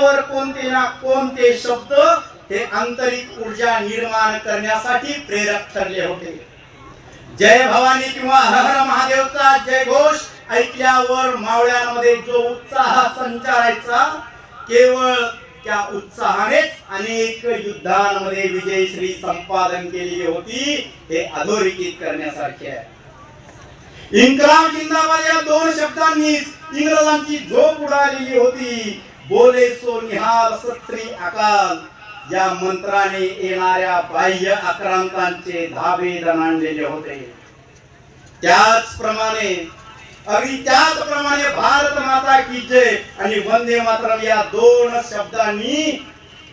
मनावर कोणते ना कोणते शब्द हे आंतरिक ऊर्जा निर्माण करण्यासाठी प्रेरक ठरले होते. जय भवानी किंवा हर महादेवचा जय घोष ऐकल्यावर मावळ्यांमध्ये जो उत्साह संचारायचा केवळ त्या उत्साहानेच अनेक युद्धांमध्ये विजयश्री संपादन केलेली होती हे अधोरेखित करण्यासारखे आहे. इन्कलाब जिंदाबाद या दोन शब्दांनी इंग्रजांची झोप उडालेली होती. बोले सो निहाल सत्री अकाल. या मंत्राने येणाऱ्या बाह्य आक्रांतांचे धाबे दणाणलेले होते. त्याचप्रमाणे अगदी त्याचप्रमाणे भारत माता की जय आणि वंदे मातरम या दोन शब्दांनी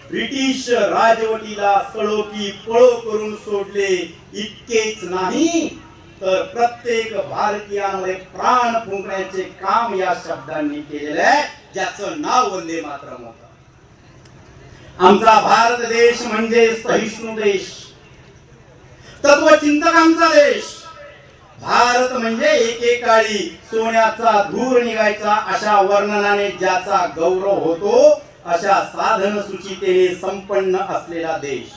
ब्रिटिश राजवटीला सळो की पळो करून सोडले. इतकेच नाही. तर प्रत्येक भारतीयामध्ये प्राण फुंकण्याचे काम या शब्दांनी केलेलं आहे. ज्याचं नाव वंदे मातरम होत. आमचा भारत देश म्हणजे सहिष्णू देश. तत्वचिंतकांचा देश. भारत म्हणजे एकेकाळी सोन्याचा धूर निघायचा अशा वर्णनाने ज्याचा गौरव होतो अशा साधन सुचितेने संपन्न असलेला देश.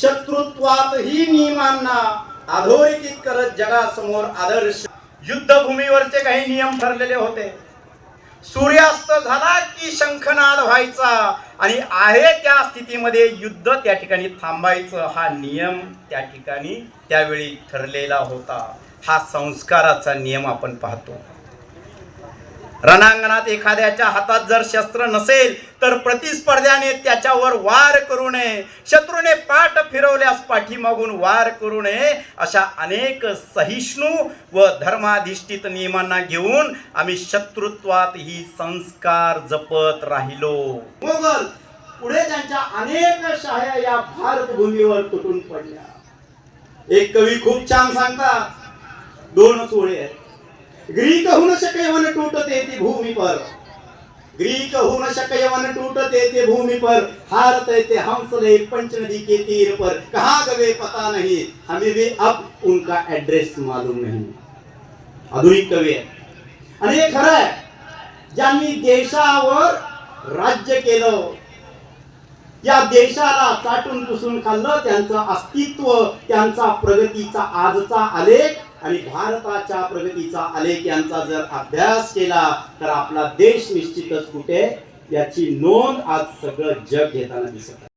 शत्रुत्वातही नियमांना अधोरेखित करत जगासमोर आदर्श युद्धभूमीवरचे काही नियम ठरलेले होते. सूर्यास्त झाला की शंखनाद व्हायचा आणि आहे त्या स्थितीमध्ये युद्ध त्या ठिकाणी थांबायचं. हा नियम त्या ठिकाणी त्यावेळी ठरलेला होता. हा संस्काराचा नियम आपण पाहतो. रणांगणात एखाद्याच्या हातात जर शस्त्र नसेल तर प्रतिस्पर्ध्याने त्याच्यावर वार करू नये. शत्रूने पाठ फिरवल्यास पाठीमागून वार करू नये अशा अनेक सहिष्णू व धर्माधिष्ठित नियमांना घेऊन आम्ही शत्रुत्वात ही संस्कार जपत राहिलो. मोगल पुढे त्यांच्या अनेक शाह्या या भारत भूमीवर तुटून पडल्या. एक कवी खूप छान सांगतात दोनच ओळी आहेत. ग्रीक होऊन शक्यवन टूटते ती भूमी पर. ग्रीक होऊन शक्यवन टूटते ते भूमि पर. हारते ते हंसले पंच नदी के तीर पर. कहा गए पता नहीं. हमें भी अब उनका एड्रेस मालूम नहीं. आधुनिक कवी आहे आणि हे. खरं आहे ज्यांनी देशावर राज्य केलं या देशाला चाटून पुसून खाल्लं त्यांचं अस्तित्व त्यांचा प्रगतीचा आजचा आलेख आणि भारताच्या प्रगतीचा आलेख यांचा जर अभ्यास केला तर आपला देश निश्चितच कुठे? याची नोंद आज सगळं जग घेताना दिसत आहे.